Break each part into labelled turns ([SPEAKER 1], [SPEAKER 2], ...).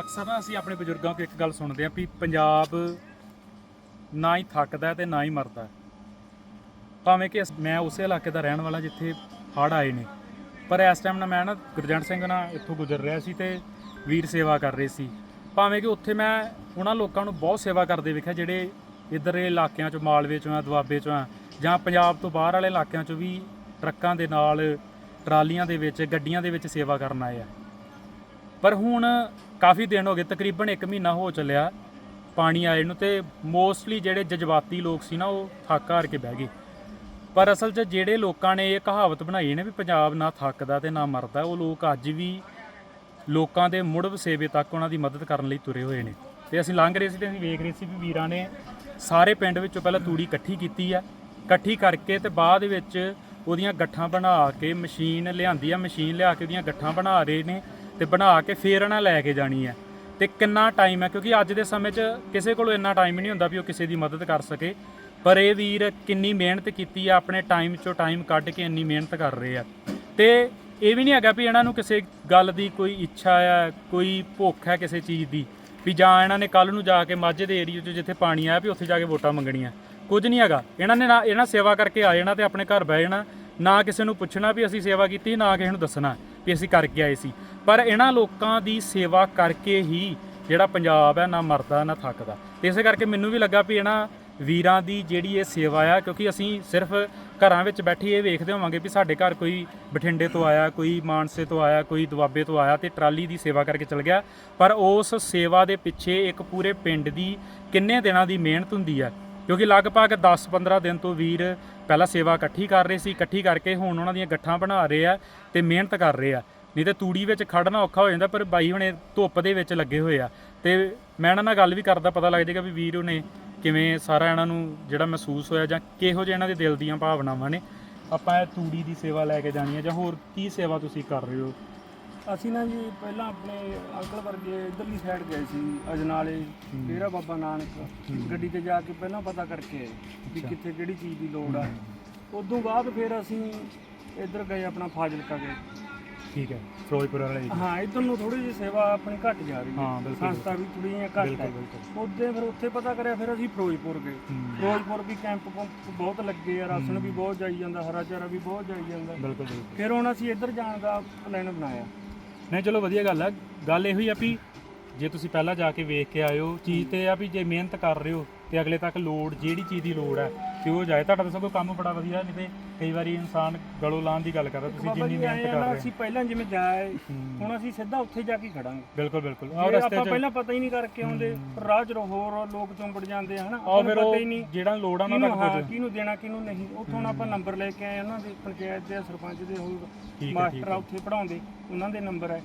[SPEAKER 1] ਅਕਸਰ ਨਾ ਅਸੀਂ ਆਪਣੇ ਬਜ਼ੁਰਗਾਂ ਤੋਂ ਇੱਕ ਗੱਲ ਸੁਣਦੇ ਆਂ ਵੀ ਪੰਜਾਬ ਨਾ ਹੀ ਥੱਕਦਾ ਤੇ ਨਾ ਹੀ ਮਰਦਾ। ਭਾਵੇਂ ਕਿ ਮੈਂ ਉਸੇ ਇਲਾਕੇ ਦਾ ਰਹਿਣ ਵਾਲਾ ਜਿੱਥੇ ਹੜ੍ਹ ਆਏ ਨੇ। ਪਰ ਇਸ ਟਾਈਮ ਨਾ ਮੈਂ ਨਾ ਗੁਰਜੰਟ ਸਿੰਘ ਨਾਲ ਇੱਥੋਂ ਗੁਜ਼ਰ ਰਿਹਾ ਸੀ ਤੇ ਵੀਰ ਸੇਵਾ ਕਰ ਰਹੇ ਸੀ। ਭਾਵੇਂ ਕਿ ਉੱਥੇ ਮੈਂ ਉਹਨਾਂ ਲੋਕਾਂ ਨੂੰ ਬਹੁਤ ਸੇਵਾ ਕਰਦੇ ਵੇਖਿਆ ਜਿਹੜੇ ਇੱਧਰ ਦੇ ਇਲਾਕਿਆਂ ਚੋਂ, ਮਾਲਵੇ ਚੋਂ ਆ, ਦੁਆਬੇ ਚੋਂ ਆ, ਜਾਂ ਪੰਜਾਬ ਤੋਂ ਬਾਹਰ ਵਾਲੇ ਇਲਾਕਿਆਂ ਚੋਂ ਵੀ ਟਰੱਕਾਂ ਦੇ ਨਾਲ ਟਰਾਲੀਆਂ ਦੇ ਵਿੱਚ, ਗੱਡੀਆਂ ਦੇ ਵਿੱਚ ਸੇਵਾ ਕਰਨ ਆਏ ਆ। ਪਰ ਹੁਣ ਕਾਫੀ ਦਿਨ ਹੋ ਗਏ, ਤਕਰੀਬਨ 1 ਮਹੀਨਾ ਹੋ ਚੱਲਿਆ ਪਾਣੀ ਆਏ ਨੂੰ ਤੇ ਮੋਸਟਲੀ ਜਿਹੜੇ ਜਜ਼ਬਾਤੀ ਲੋਕ ਸੀ ਨਾ, ਉਹ ਥੱਕ ਹਾਰ ਕੇ ਬਹਿ ਗਏ। ਪਰ ਅਸਲ 'ਚ ਜਿਹੜੇ ਲੋਕਾਂ ਨੇ ਇਹ ਕਹਾਵਤ ਬਣਾਈ ਨੇ ਵੀ ਪੰਜਾਬ ਨਾ ਥੱਕਦਾ ਤੇ ਨਾ ਮਰਦਾ, ਉਹ ਲੋਕ ਅੱਜ ਵੀ ਲੋਕਾਂ ਦੇ ਮੁੜ ਵਸੇਵੇ ਤੱਕ ਉਹਨਾਂ ਦੀ ਮਦਦ ਕਰਨ ਲਈ ਤੁਰੇ ਹੋਏ ਨੇ। ਤੇ ਅਸੀਂ ਲੰਘ ਰਹੇ ਸੀ ਤੇ ਅਸੀਂ ਵੇਖ ਰਹੇ ਸੀ ਵੀ ਵੀਰਾਂ ਨੇ ਸਾਰੇ ਪਿੰਡ ਵਿੱਚੋਂ ਪਹਿਲਾਂ ਤੂੜੀ ਇਕੱਠੀ ਕੀਤੀ ਆ। ਇਕੱਠੀ ਕਰਕੇ ਤੇ ਬਾਅਦ ਵਿੱਚ ਉਹਦੀਆਂ ਗੱਠਾਂ ਬਣਾ ਕੇ ਮਸ਼ੀਨ ਲਿਆਂਦੀ ਆ, ਮਸ਼ੀਨ ਲਿਆ ਕੇ ਉਹਦੀਆਂ ਗੱਠਾਂ ਬਣਾ ਰਹੇ ਨੇ। ਤੇ ਬਣਾ ਕੇ ਫੇਰ ਇਹਨਾਂ ਲੈ ਕੇ ਜਾਣੀ ਹੈ। ਤੇ ਕਿੰਨਾ ਟਾਈਮ ਹੈ, ਕਿਉਂਕਿ ਅੱਜ ਦੇ ਸਮੇਂ 'ਚ ਕਿਸੇ ਕੋਲ ਇੰਨਾ ਟਾਈਮ ਹੀ ਨਹੀਂ ਹੁੰਦਾ ਵੀ ਉਹ ਕਿਸੇ ਦੀ ਮਦਦ ਕਰ ਸਕੇ। ਪਰ ਇਹ ਵੀਰ ਕਿੰਨੀ ਮਿਹਨਤ ਕੀਤੀ ਆ ਆਪਣੇ ਟਾਈਮ 'ਚੋਂ ਟਾਈਮ ਕੱਢ ਕੇ ਇੰਨੀ ਮਿਹਨਤ ਕਰ ਰਹੇ ਆ। ਤੇ ਇਹ ਵੀ ਨਹੀਂ ਹੈਗਾ ਵੀ ਇਹਨਾਂ ਨੂੰ ਕਿਸੇ ਗੱਲ ਦੀ ਕੋਈ ਇੱਛਾ ਆ ਕੋਈ ਭੁੱਖ ਹੈ ਕਿਸੇ ਚੀਜ਼ ਦੀ। ਵੀ ਜਾਂ ਇਹਨਾਂ ਨੇ ਕੱਲ ਨੂੰ ਜਾ ਕੇ ਮਾਝੇ ਦੇ ਏਰੀਆ 'ਚ ਜਿੱਥੇ ਪਾਣੀ ਆਇਆ ਵੀ ਉੱਥੇ ਜਾ ਕੇ ਵੋਟਾਂ ਮੰਗਣੀਆਂ। ਕੁਝ ਨਹੀਂ ਹੈਗਾ। ਇਹਨਾਂ ਨੇ ਨਾ, ਇਹਨਾਂ ਸੇਵਾ ਕਰਕੇ ਆ ਜਾਣਾ ਤੇ ਆਪਣੇ ਘਰ ਬਹਿ ਜਾਣਾ। ਨਾ ਕਿਸੇ ਨੂੰ ਪੁੱਛਣਾ ਵੀ ਅਸੀਂ ਸੇਵਾ ਕੀਤੀ, ਨਾ ਕਿਸੇ ਨੂੰ ਦੱਸਣਾ ਵੀ ਅਸੀਂ ਕਰਕੇ ਆਏ ਸੀ। ਪਰ ਇਹਨਾਂ ਲੋਕਾਂ ਦੀ ਸੇਵਾ ਕਰਕੇ ਹੀ ਜਿਹੜਾ ਪੰਜਾਬ ਹੈ ਨਾ ਮਰਦਾ, ਨਾ ਥੱਕਦਾ। ਤੇ ਇਸੇ ਕਰਕੇ ਮੈਨੂੰ ਵੀ ਲੱਗਾ ਵੀ ਇਹਨਾਂ ਵੀਰਾਂ ਦੀ ਜਿਹੜੀ ਇਹ ਸੇਵਾ ਆ, ਕਿਉਂਕਿ ਅਸੀਂ ਸਿਰਫ ਘਰਾਂ ਵਿੱਚ ਬੈਠੀ ਇਹ ਵੇਖਦੇ ਹੋਵਾਂਗੇ ਵੀ ਸਾਡੇ ਘਰ ਕੋਈ ਬਠਿੰਡੇ ਤੋਂ ਆਇਆ, ਕੋਈ ਮਾਨਸੇ ਤੋਂ ਆਇਆ, ਕੋਈ ਦੁਆਬੇ ਤੋਂ ਆਇਆ ਤੇ ਟਰਾਲੀ ਦੀ ਸੇਵਾ ਕਰਕੇ ਚਲ ਗਿਆ। ਪਰ ਉਸ ਸੇਵਾ ਦੇ ਪਿੱਛੇ ਇੱਕ ਪੂਰੇ ਪਿੰਡ ਦੀ ਕਿੰਨੇ ਦਿਨਾਂ ਦੀ ਮਿਹਨਤ ਹੁੰਦੀ ਹੈ ਕਿਉਂਕਿ ਲਗਭਗ 10-15 ਦਿਨ ਤੋਂ ਵੀਰ ਪਹਿਲਾਂ ਸੇਵਾ ਇਕੱਠੀ ਕਰ ਰਹੇ ਸੀ, ਇਕੱਠੀ ਕਰਕੇ ਹੁਣ ਉਹਨਾਂ ਦੀਆਂ ਗੱਠਾਂ ਬਣਾ ਰਹੇ ਆ ਤੇ ਮਿਹਨਤ ਕਰ ਰਹੇ ਆ। ਨਹੀਂ ਤੇ ਤੂੜੀ ਵਿੱਚ ਖੜਨਾ ਔਖਾ ਹੋ ਜਾਂਦਾ ਪਰ ਬਾਈ ਹੁਣੇ ਧੁੱਪ ਦੇ ਵਿੱਚ ਲੱਗੇ ਹੋਏ ਆ। ਤੇ ਮੈਂ ਇਹਨਾਂ ਨਾਲ ਗੱਲ ਵੀ ਕਰਦਾ ਪਤਾ ਲੱਗ ਜਾਏਗਾ ਵੀ ਵੀਰ ਉਹਨੇ ਕਿਵੇਂ ਸਾਰਾ ਇਹਨਾਂ ਨੂੰ ਜਿਹੜਾ ਮਹਿਸੂਸ ਹੋਇਆ ਜਾਂ ਕਿਹੋ ਜਿਹੇ ਇਹਨਾਂ ਦੇ ਦਿਲ ਦੀਆਂ ਭਾਵਨਾਵਾਂ ਨੇ। ਆਪਾਂ ਇਹ ਤੂੜੀ ਦੀ ਸੇਵਾ ਲੈ ਕੇ ਜਾਣੀ ਹੈ ਜਾਂ ਹੋਰ ਕੀ ਸੇਵਾ ਤੁਸੀਂ ਕਰ ਰਹੇ ਹੋ?
[SPEAKER 2] ਅਸੀਂ ਨਾ ਜੀ ਪਹਿਲਾਂ ਆਪਣੇ ਅੰਕਲ ਵਰਗੇ ਇਧਰਲੀ ਸਾਈਡ ਗਏ ਸੀ ਅਜਨਾਲੇ ਡੇਰਾ ਬਾਬਾ ਨਾਨਕ। ਗੱਡੀ ਤੇ ਜਾ ਕੇ ਪਹਿਲਾਂ ਪਤਾ ਕਰਕੇ ਆਏ ਵੀ ਕਿੱਥੇ ਕਿਹੜੀ ਚੀਜ਼ ਦੀ ਲੋੜ ਆ। ਉਦੋਂ ਬਾਅਦ ਫਿਰ ਅਸੀਂ ਇੱਧਰ ਗਏ ਆਪਣਾ ਫਾਜ਼ਿਲਕਾ ਗਏ।
[SPEAKER 1] ਠੀਕ ਹੈ ਫਿਰੋਜ਼ਪੁਰ ਵਾਲੇ
[SPEAKER 2] ਹਾਂ ਇੱਧਰ ਨੂੰ ਥੋੜੀ ਜਿਹੀ ਸੇਵਾ ਆਪਣੀ ਘਟ ਜਾ ਰਹੀ
[SPEAKER 1] ਹਾਂ,
[SPEAKER 2] ਹੈ
[SPEAKER 1] ਬਿਲਕੁਲ।
[SPEAKER 2] ਸੰਸਥਾ ਵੀ ਥੋੜੀ ਜਿਹੀ ਘੱਟ ਹੈ।
[SPEAKER 1] ਬਿਲਕੁਲ।
[SPEAKER 2] ਉਹਦੇ ਫਿਰ ਉੱਥੇ ਪਤਾ ਕਰਿਆ ਫਿਰ ਅਸੀਂ ਫਿਰੋਜ਼ਪੁਰ ਗਏ। ਫਿਰੋਜ਼ਪੁਰ ਵੀ ਕੈਂਪ ਕੁੰਪ ਬਹੁਤ ਲੱਗੇ ਆ ਰਾਸ਼ਨ ਵੀ ਬਹੁਤ ਜਾਈ ਜਾਂਦਾ ਹਰਾ ਚਾਰਾ ਵੀ ਬਹੁਤ ਜਾਈ ਜਾਂਦਾ।
[SPEAKER 1] ਬਿਲਕੁਲ ਬਿਲਕੁਲ।
[SPEAKER 2] ਫਿਰ ਹੁਣ ਅਸੀਂ ਇੱਧਰ ਜਾਣ ਦਾ ਪਲਾਨ ਬਣਾਇਆ।
[SPEAKER 1] ਨਹੀਂ ਚਲੋ ਵਧੀਆ ਗੱਲ ਹੈ ਗੱਲ ਇਹੋ ਹੀ ਆ ਵੀ ਜੇ ਤੁਸੀਂ ਪਹਿਲਾਂ ਜਾ ਕੇ ਵੇਖ ਕੇ ਆਇਓ ਚੀਜ਼ ਤੇ ਆ ਵੀ ਜੇ ਮਿਹਨਤ ਕਰ ਰਹੇ ਹੋ ਤੇ ਅਗਲੇ ਤੱਕ ਲੋੜ ਜਿਹੜੀ ਚੀਜ਼ ਦੀ ਲੋੜ ਹੈ ਉਹ ਜਾਏ। ਤੁਹਾਡਾ ਤਾਂ ਸਗੋਂ ਕੰਮ ਬੜਾ ਵਧੀਆ ਨਹੀਂ ਤੇ ਕਈ ਵਾਰੀ ਇਨਸਾਨ ਗਲੋਂ ਲਾਉਣ ਦੀ ਗੱਲ ਕਰਦਾ ਤੁਸੀਂ ਜਿੰਨੀ ਮਿਹਨਤ
[SPEAKER 2] ਆਏ
[SPEAKER 1] ਕਰ ਰਹੇ
[SPEAKER 2] ਅਸੀਂ ਪਹਿਲਾਂ ਜਿਵੇਂ ਜਾਏ। ਹੁਣ ਅਸੀਂ ਸਿੱਧਾ ਉੱਥੇ ਜਾ ਕੇ ਖੜਾਂਗੇ।
[SPEAKER 1] ਬਿਲਕੁਲ ਬਿਲਕੁਲ। ਆਹ
[SPEAKER 2] ਜੇ
[SPEAKER 1] ਰਸਤੇ
[SPEAKER 2] ਆਪਾਂ
[SPEAKER 1] 'ਚ
[SPEAKER 2] ਪਹਿਲਾਂ ਪਤਾ ਹੀ ਨਹੀਂ ਕਰਕੇ ਆਉਂਦੇ ਰਾਹ 'ਚ ਹੋਰ ਲੋਕ ਚੁੰਬੜ ਜਾਂਦੇ ਹਨਾ? ਆਪਾਂ ਪਤਾ ਹੀ ਨਹੀਂ
[SPEAKER 1] ਜਿਹੜਾ ਲੋੜ ਆ ਉਹਨਾਂ
[SPEAKER 2] ਕਿਹਨੂੰ
[SPEAKER 1] ਤੱਕ
[SPEAKER 2] ਕਿਹਨੂੰ ਦੇਣਾ ਕਿਹਨੂੰ ਨਹੀਂ। ਉੱਥੋਂ ਆਪਾਂ ਨੰਬਰ ਲੈ ਕੇ ਆਏ ਉਹਨਾਂ ਦੇ ਪੰਚਾਇਤ ਦੇ ਸਰਪੰਚ ਦੇ ਹੋਰ ਮਾਸਟਰ ਆ ਉੱਥੇ ਪੜਾਉਂਦੇ ਉਹਨਾਂ ਦੇ ਨੰਬਰ ਹੈ।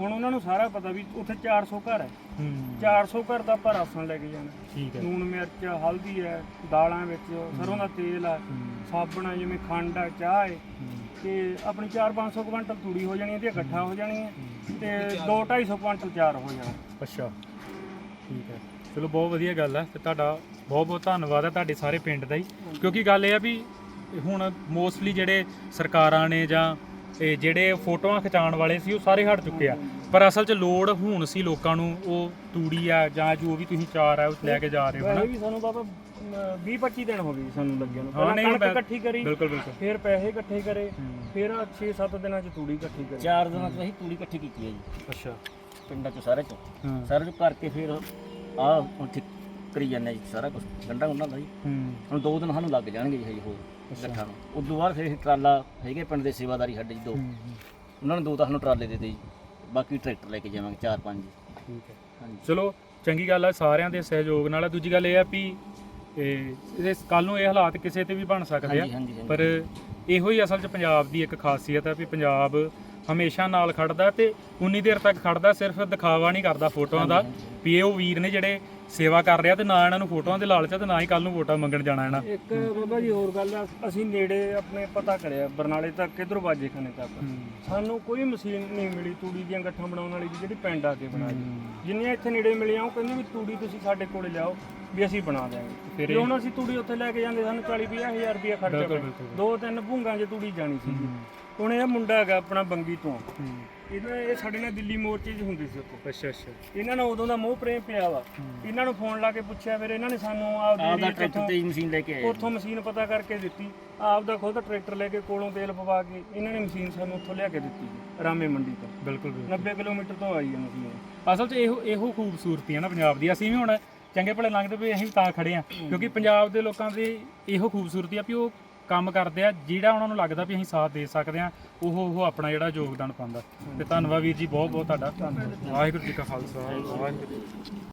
[SPEAKER 2] ਹੁਣ ਉਹਨਾਂ ਨੂੰ ਸਾਰਾ ਪਤਾ ਵੀ ਉੱਥੇ 400 ਘਰ ਹੈ।
[SPEAKER 1] ਹੂੰ।
[SPEAKER 2] 400 ਘਰ ਦਾ ਆਪਾਂ ਰਾਸ਼ਨ ਲੈ ਕੇ ਜਾਣਾ।
[SPEAKER 1] ਠੀਕ ਹੈ।
[SPEAKER 2] ਲੂਣ ਮਿਰਚ ਹਲਦੀ ਹੈ ਦਾਲਾਂ ਵਿੱਚ ਸਰੋਂ ਦਾ ਤੇਲ ਹੈ
[SPEAKER 1] ਹੂੰ,
[SPEAKER 2] ਸਾਬਣ ਹੈ ਜਿਵੇਂ ਖੰਡ ਹੈ ਚਾਹ ਹੈ।
[SPEAKER 1] ਹੂੰ,
[SPEAKER 2] ਤੇ ਆਪਣੀ 4-500 ਕੁਇੰਟਲ ਤੂੜੀ ਹੋ ਜਾਣੀ ਇਹਦੀਆਂ ਇਕੱਠਾ ਹੋ ਜਾਣੀਆਂ ਤੇ 2-250 ਕੁਇੰਟਲ ਤਿਆਰ ਹੋ ਜਾਣਾ।
[SPEAKER 1] ਅੱਛਾ। ਠੀਕ ਹੈ। ਚਲੋ ਬਹੁਤ ਵਧੀਆ ਗੱਲ ਹੈ ਤੇ ਤੁਹਾਡਾ ਬਹੁਤ ਬਹੁਤ ਧੰਨਵਾਦ ਹੈ ਤੁਹਾਡੇ ਸਾਰੇ ਪਿੰਡ ਦਾ ਹੀ। ਕਿਉਂਕਿ ਗੱਲ ਇਹ ਆ ਵੀ ਹੁਣ ਮੋਸਟਲੀ ਜਿਹੜੇ ਸਰਕਾਰਾਂ ਨੇ ਜਾਂ ਇਹ ਜਿਹੜੇ ਫੋਟੋਆਂ ਖਿਚਾਉਣ ਵਾਲੇ ਸੀ ਉਹ ਸਾਰੇ ਹਟ ਚੁੱਕੇ ਆ। ਪਰ ਅਸਲ 'ਚ ਲੋੜ ਹੁਣ ਸੀ ਲੋਕਾਂ ਨੂੰ ਉਹ ਤੂੜੀ ਆ ਜਾਂ ਜੋ ਵੀ ਤੁਸੀਂ ਚਾਰ ਆ ਉਹ ਲੈ ਕੇ ਜਾ ਰਹੇ ਹੋ
[SPEAKER 2] ਵੈਸੇ
[SPEAKER 1] ਨਾ
[SPEAKER 2] ਵੀ ਸਾਨੂੰ ਬਾਬਾ 20-25 ਦਿਨ ਹੋ ਗਏ ਸਾਨੂੰ ਲੱਗਿਆ ਨੂੰ।
[SPEAKER 1] ਹਾਂ,
[SPEAKER 2] ਪਹਿਲਾਂ
[SPEAKER 1] ਨਹੀਂ,
[SPEAKER 2] ਕਣਕ ਇਕੱਠੀ ਕਰੀ
[SPEAKER 1] ਬਿਲਕੁਲ ਬਿਲਕੁਲ।
[SPEAKER 2] ਫਿਰ ਪੈਸੇ ਇਕੱਠੇ ਕਰੇ ਫਿਰ 6-7 ਦਿਨਾਂ ਚ ਤੂੜੀ ਇਕੱਠੀ ਕਰੀ।
[SPEAKER 3] ਚਾਰ ਦਿਨਾਂ ਤੋਂ ਅਸੀਂ ਤੂੜੀ ਇਕੱਠੀ ਕੀਤੀ ਹੈ ਜੀ।
[SPEAKER 1] ਅੱਛਾ।
[SPEAKER 3] ਪਿੰਡਾਂ ਚੋਂ ਸਾਰੇ ਚੋਂ। ਸਾਰੇ ਚੋਂ ਕਰਕੇ ਫਿਰ ਆ ਹੁਣ ਠੀਕ ਕਰੀ ਜਾਂਦੇ ਜੀ ਸਾਰਾ ਕੁਝ ਗੰਡਾ ਗੁੰਡਾ ਦਾ ਜੀ।
[SPEAKER 1] ਹੂੰ।
[SPEAKER 3] ਹੁਣ ਦੋ ਦਿਨ ਸਾਨੂੰ ਲੱਗ ਜਾਣਗੇ ਜੀ ਹਜੇ ਹੋਰ ਗੱਠਾਂ ਨੂੰ। ਉਸ ਤੋਂ ਬਾਅਦ ਫਿਰ ਅਸੀਂ ਟਰਾਲਾ ਹੈਗੇ ਪਿੰਡ ਦੇ ਸੇਵਾਦਾਰੀ ਸਾਡੇ ਜੀ ਦੋ। ਉਹਨਾਂ ਨੇ ਦੋ ਤਾਂ ਸਾਨੂੰ ਟਰਾਲੇ ਦੇ ਦੇ ਜੀ। ਬਾਕੀ ਟਰੈਕਟਰ ਲੈ ਕੇ ਜਾਵਾਂਗੇ ਚਾਰ ਪੰਜ ਜੀ।
[SPEAKER 1] ਠੀਕ ਹੈ।
[SPEAKER 3] ਹਾਂਜੀ।
[SPEAKER 1] ਚਲੋ ਚੰਗੀ ਗੱਲ ਹੈ ਸਾਰਿਆਂ ਦੇ ਸਹਿਯੋਗ ਨਾਲ। ਦੂਜੀ ਗੱਲ ਇਹ ਆ ਵੀ ਇਹ ਇਸ ਕੱਲ ਨੂੰ ਇਹ ਹਾਲਾਤ ਕਿਸੇ ਤੇ ਵੀ ਬਣ ਸਕਦੇ ਆ।
[SPEAKER 3] ਹਾਂਜੀ ਹਾਂਜੀ ਹਾਂਜੀ।
[SPEAKER 1] ਪਰ ਇਹੋ ਹੀ ਅਸਲ 'ਚ ਪੰਜਾਬ ਦੀ ਇੱਕ ਖਾਸੀਅਤ ਹੈ ਵੀ ਪੰਜਾਬ ਹਮੇਸ਼ਾ ਨਾਲ ਖੜਦਾ ਤੇ ਉਨੀ ਦੇਰ ਤੱਕ ਖੜਦਾ ਸਿਰਫ ਦਿਖਾਵਾ ਨਹੀਂ ਕਰਦਾ ਫੋਟੋਆਂ ਦਾ। ਵੀ ਇਹ ਉਹ ਵੀਰ ਨੇ ਜਿਹੜੇ ਸੇਵਾ ਕਰ ਰਿਹਾ ਤੇ ਨਾ ਇਹਨਾਂ ਨੂੰ ਫੋਟੋਆਂ ਦੇ ਲਾਲਚ ਆ ਤੇ ਨਾ ਹੀ ਕੱਲ ਨੂੰ ਵੋਟਾਂ ਮੰਗਣ ਜਾਣਾ ਇਹਨਾਂ।
[SPEAKER 2] ਇੱਕ ਬਾਬਾ ਜੀ ਹੋਰ ਗੱਲ ਆ ਅਸੀਂ ਨੇੜੇ ਆਪਣੇ ਪਤਾ ਕਰਿਆ ਬਰਨਾਲੇ ਤੱਕ ਕਿਧਰ ਬਾਜੇ ਖਾਨੇ ਤੱਕ ਸਾਨੂੰ ਕੋਈ ਮਸ਼ੀਨ ਨਹੀਂ ਮਿਲੀ ਤੂੜੀ ਦੀਆਂ ਗੱਠਾਂ ਬਣਾਉਣ ਵਾਲੀ ਦੀ ਜਿਹੜੀ ਪਿੰਡ ਆ ਕੇ ਬਣਾ ਦੇ। ਜਿੰਨੀਆਂ ਇੱਥੇ ਨੇੜੇ ਮਿਲੀਆਂ ਉਹ ਕਹਿੰਦੇ ਵੀ ਤੂੜੀ ਤੁਸੀਂ ਸਾਡੇ ਕੋਲੇ ਲਿਆਓ ਵੀ ਅਸੀਂ ਬਣਾ ਦਿਆਂਗੇ।
[SPEAKER 1] ਫਿਰ
[SPEAKER 2] ਤੇ ਹੁਣ ਅਸੀਂ ਤੂੜੀ ਉੱਥੇ ਲੈ ਕੇ ਜਾਂਦੇ ਸਾਨੂੰ 40 ਹਜ਼ਾਰ ਰੁਪਇਆ ਖਰਚਾ। ਦੋ ਤਿੰਨ ਭੁੰਗਾਂ 'ਚ ਤੂੜੀ ਜਾਣੀ ਸੀ ਹੁਣ ਇਹ ਮੁੰਡਾ ਹੈਗਾ ਆਪਣਾ ਬੰਗੀ ਤੋਂ। ਇਹਨਾਂ ਇਹ ਸਾਡੇ ਨਾਲ ਦਿੱਲੀ ਮੋਰਚੇ 'ਚ ਹੁੰਦੇ ਸੀ ਉੱਥੇ।
[SPEAKER 1] ਅੱਛਾ ਅੱਛਾ।
[SPEAKER 2] ਇਹਨਾਂ ਨੂੰ ਉਦੋਂ ਦਾ ਮੋਹ ਪ੍ਰੇਮ ਪਿਆ ਵਾ। ਇਹਨਾਂ ਨੂੰ ਫੋਨ ਲਾ ਕੇ ਪੁੱਛਿਆ ਫਿਰ ਇਹਨਾਂ ਨੇ ਸਾਨੂੰ ਆਪ
[SPEAKER 3] ਦਾ ਟਰੈਕਟਰ ਤੇ ਮਸ਼ੀਨ ਲੈ ਕੇ ਆਏ।
[SPEAKER 2] ਉੱਥੋਂ ਮਸ਼ੀਨ ਪਤਾ ਕਰਕੇ ਦਿੱਤੀ। ਆਪ ਦਾ ਖੁਦ ਟਰੈਕਟਰ ਲੈ ਕੇ ਕੋਲੋਂ ਤੇਲ ਪਵਾ ਕੇ ਇਹਨਾਂ ਨੇ ਮਸ਼ੀਨ ਸਾਨੂੰ ਉੱਥੋਂ ਲਿਆ ਕੇ ਦਿੱਤੀ ਰਾਮੇ ਮੰਡੀ ਤੋਂ।
[SPEAKER 1] ਬਿਲਕੁਲ ਬਿਲਕੁਲ।
[SPEAKER 2] 90 ਕਿਲੋਮੀਟਰ ਤੋਂ ਆਈ ਹੈ ਮਸ਼ੀਨ।
[SPEAKER 1] ਅਸਲ 'ਚ ਇਹੋ ਇਹੋ ਖੂਬਸੂਰਤੀ ਹੈ ਨਾ ਪੰਜਾਬ ਦੀ। ਅਸੀਂ ਵੀ ਹੁਣ ਚੰਗੇ ਭਲੇ ਲੰਘਦੇ ਵੀ ਅਸੀਂ ਤਾਂ ਖੜੇ ਆ। ਕਿਉਂਕਿ ਪੰਜਾਬ ਦੇ ਲੋਕਾਂ ਦੀ ਇਹੋ ਖੂਬਸੂਰਤੀ ਆ ਵੀ ਉਹ ਕੰਮ ਕਰਦੇ ਆ ਜਿਹੜਾ ਉਹਨਾਂ ਨੂੰ ਲੱਗਦਾ ਵੀ ਅਸੀਂ ਸਾਥ ਦੇ ਸਕਦੇ ਆ ਉਹ ਉਹ ਆਪਣਾ ਜਿਹੜਾ ਯੋਗਦਾਨ ਪਾਉਂਦਾ। ਤੇ ਧੰਨਵਾਦ ਵੀਰ ਜੀ ਬਹੁਤ ਬਹੁਤ ਤੁਹਾਡਾ। ਵਾਹਿਗੁਰੂ ਜੀ ਕਾ ਖਾਲਸਾ। ਵਾਹਿਗੁਰੂ ਜੀ ਕੀ ਫਤਿਹ।